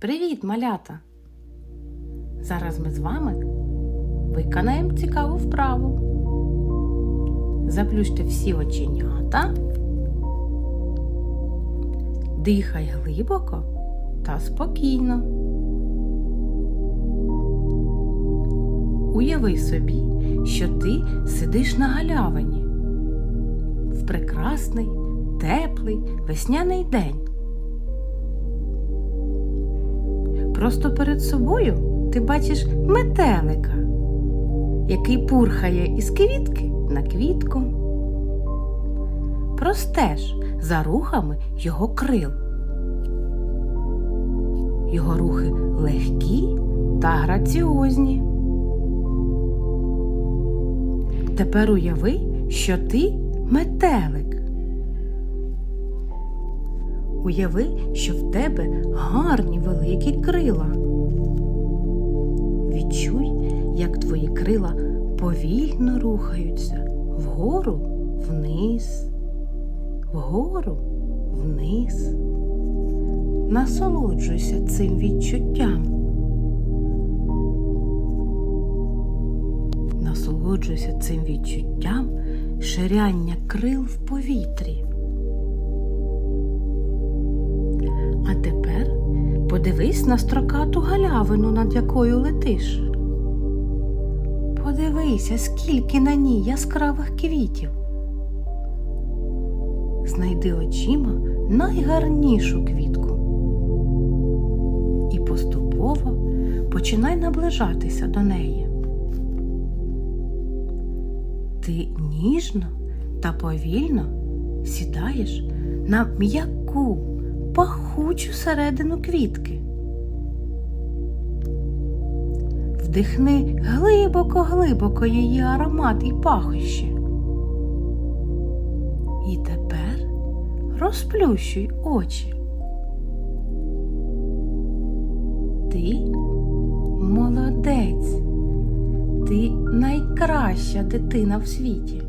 Привіт, малята! Зараз ми з вами виконаємо цікаву вправу. Заплющте всі оченята, дихай глибоко та спокійно. Уяви собі, що ти сидиш на галявині в прекрасний, теплий весняний день. Просто перед собою ти бачиш метелика, який пурхає із квітки на квітку. Простеж за рухами його крил. Його рухи легкі та граціозні. Тепер уяви, що ти метелик. Уяви, що в тебе гарні великі крила. Відчуй, як твої крила повільно рухаються вгору, вниз, вгору, вниз. Насолоджуйся цим відчуттям. Насолоджуйся цим відчуттям ширяння крил в повітрі. Подивись на строкату галявину, над якою летиш. Подивися, скільки на ній яскравих квітів. Знайди очима найгарнішу квітку. І поступово починай наближатися до неї. Ти ніжно та повільно сідаєш на м'яку пахучу середину квітки. Вдихни глибоко-глибоко її аромат і пахощі. І тепер розплющуй очі. Ти молодець, ти найкраща дитина в світі.